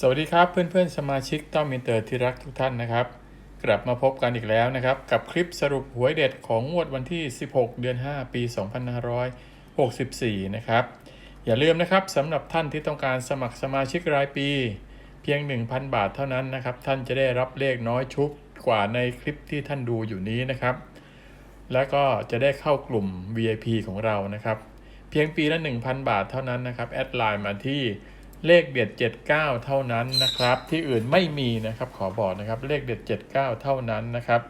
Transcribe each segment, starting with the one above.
สวัสดีครับเพื่อนๆ สมาชิกต้อมอินเตอร์ที่รักทุกท่านนะครับ กลับมาพบกันอีกแล้วนะครับ กับคลิปสรุปหวยเด็ดของงวดวันที่ 16 เดือน 5 ปี 2564 นะครับ อย่าลืมนะครับสำหรับท่านที่ต้องการสมัครสมาชิกรายปี เพียง 1,000 บาทเท่านั้นนะครับ ท่านจะได้รับเลขน้อยชุบกว่าในคลิปที่ท่านดูอยู่นี้นะครับ แล้วก็จะได้เข้ากลุ่ม VIP ของเรานะครับ เพียงปีละ 1,000 บาทเท่านั้นนะครับแอดไลน์มาที่ เลขเด็ด 79 เท่านั้นนะครับ ที่อื่นไม่มีนะครับขอบอกนะครับเลขเด็ด 79 เท่านั้นนะครับ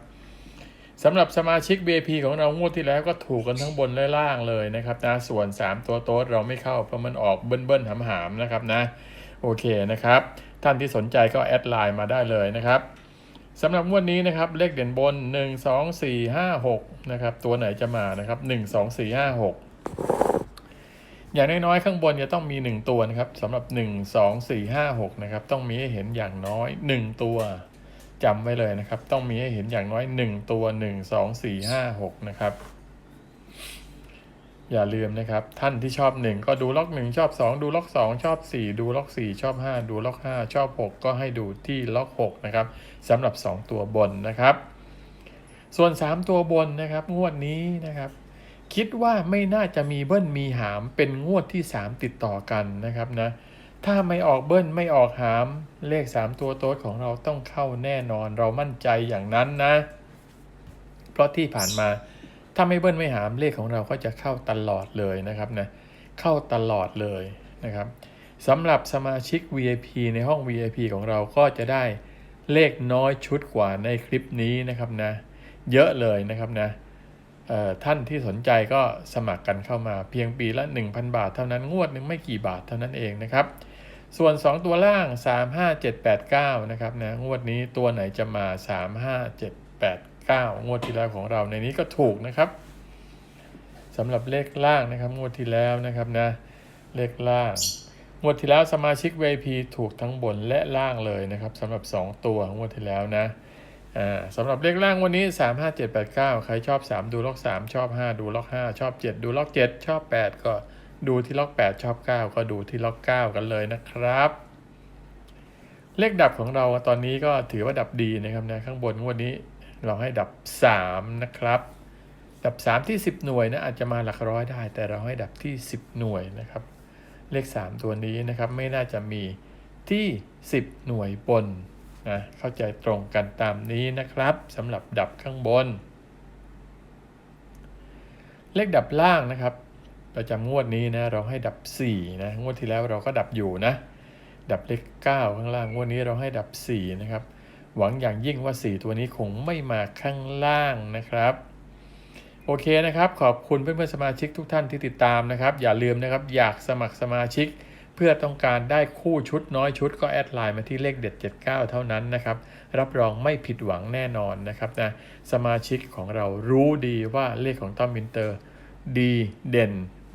สำหรับสมาชิก VIP ของเรางวดที่แล้วก็ถูกกันทั้งบนและล่างเลยนะครับนะส่วน 3 ตัวโต๊ดเราไม่เข้าเพราะมันออกเบิ้ลๆหำๆนะครับนะโอเคนะครับ ท่านที่สนใจก็แอดไลน์มาได้เลยนะครับสำหรับงวดนี้นะครับเลขเด่นบน 1 2 4 5 6นะครับตัวไหนจะมานะครับ 1 2 4 5 6 อย่างน้อยๆข้างบนจะต้องมี 1 ตัวนะครับสำหรับ 1 2 4 5 6นะครับต้องมีให้เห็นอย่างน้อย 1 ตัวจำไว้เลยนะครับ ต้องมีให้เห็นอย่างน้อย 1 ตัว 1 2 4 5 6นะครับอย่าลืมนะครับ ท่านที่ชอบ 1 ก็ดูล็อก 1 ชอบ 2 ดูล็อก 2 ชอบ 4 ดูล็อก 4 ชอบ 5 ดูล็อก 5 ชอบ 6 ก็ให้ดูที่ล็อก 6 นะครับสำหรับ 2 ตัวบนนะครับ ส่วน 3 ตัวบนนะครับ งวดนี้นะครับ คิดว่าไม่น่าจะมีเบิ้ลมีหามเป็นงวดที่ 3 ติดต่อกันนะครับนะ ถ้าไม่ออกเบิ้ลไม่ออกหาม เลข 3 ตัวโต๊ดของเราต้องเข้าแน่นอนเรามั่นใจอย่างนั้นนะ เพราะที่ผ่านมาถ้าไม่เบิ้ลไม่หามเลขของเราก็จะเข้าตลอดเลยนะครับนะเข้าตลอดเลยนะครับสำหรับสมาชิก VIP ในห้อง VIP ของเราก็จะได้เลขน้อยชุดกว่าในคลิปนี้นะครับนะ เยอะเลยนะครับนะ ท่านที่สนใจก็สมัครกันเข้ามาเพียงปีละ 1,000 บาทเท่านั้นงวดหนึ่งไม่กี่บาทเท่านั้นเองนะครับ ส่วน 2 ตัวล่าง 3 5 7 8 9 นะครับนะงวดนี้ตัวไหนจะมา 3 5 7 8 9 งวดที่แล้วของเราในนี้ก็ถูกนะครับสำหรับเลขล่างนะครับ งวดที่แล้วนะครับนะเลขล่าง งวดที่แล้วสมาชิก VIP ถูกทั้งบนและล่างเลยนะครับสำหรับ 2 ตัวงวดที่แล้วนะ สำหรับเลขล่างวันนี้ 3 5 7 8 9 ใครชอบ 3 ดูล็อก 3 ชอบ 5 ดูล็อก 5 ชอบ 7 ดูล็อก 7 ชอบ 8 ก็ดูที่ล็อก 8 ชอบ 9 ก็ดูที่ล็อก 9 กันเลยนะครับ เลขดับของเราตอนนี้ก็ถือว่าดับดีนะครับนะข้างบนงวดนี้เราให้ดับ 3 นะครับ ดับ 3 ที่ 10 หน่วยนะอาจจะมาหลักร้อยได้ แต่เราให้ดับที่ 10 หน่วยนะครับ เลข 3 ตัวนี้นะครับไม่น่าจะมีที่ 10 หน่วยบน นะเข้าใจตรงกันตามนี้นะครับสำหรับดับข้างบน เลขดับล่างนะครับ ประจำงวดนี้นะเราให้ดับ4นะงวดที่แล้วเราก็ดับอยู่นะ ดับเลข 9 ข้างล่างงวดนี้เราให้ดับ 4 นะครับ หวังอย่างยิ่งว่า 4 ตัวนี้คงไม่มาข้างล่างนะครับโอเคนะครับ ขอบคุณเพื่อนๆสมาชิกทุกท่านที่ติดตามนะครับ อย่าลืมนะครับอยากสมัครสมาชิก เพื่อต้องการได้คู่ชุดน้อยชุดก็แอดไลน์มาที่เลขเด็ด 79 เท่านั้นนะครับ รับรองไม่ผิดหวังแน่นอนนะครับนะสมาชิกของเรารู้ดีว่าเลขของต้อมมินเตอร์ ดีเด่น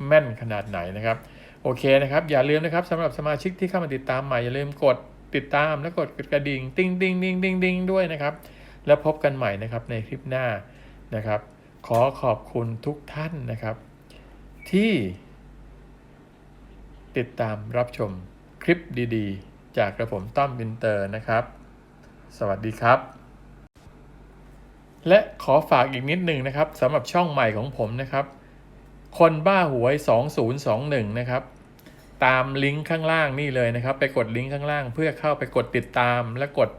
แม่นขนาดไหนนะครับ โอเคนะครับ อย่าลืมนะครับสำหรับสมาชิกที่เข้ามาติดตามใหม่ อย่าลืมกดติดตามและกดกระดิ่งติ้งติ้งติ้งติ้งติ้งด้วยนะครับ แล้วพบกันใหม่นะครับในคลิปหน้านะครับ ขอขอบคุณทุกท่านนะครับ ที่ ติดตามรับชมคลิปดีๆ จากกระผมต้อมอินเตอร์นะครับ สวัสดีครับ และขอฝากอีกนิดหนึ่งนะครับสำหรับช่องใหม่ของผมนะครับ คนบ้าหวย 2021 นะครับตามลิงก์ข้างล่างนี่เลยนะครับ ไปกดลิงก์ข้างล่าง เพื่อเข้าไปกดติดตามและกด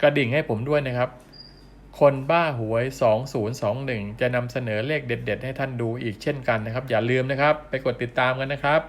กระดิ่งให้ผมด้วยนะครับ คนบ้าหวย 2021 จะนำเสนอเลขเด็ด ๆ ให้ท่านดูอีกเช่นกันนะครับ อย่าลืมนะครับ ไปกดติดตามกันนะครับ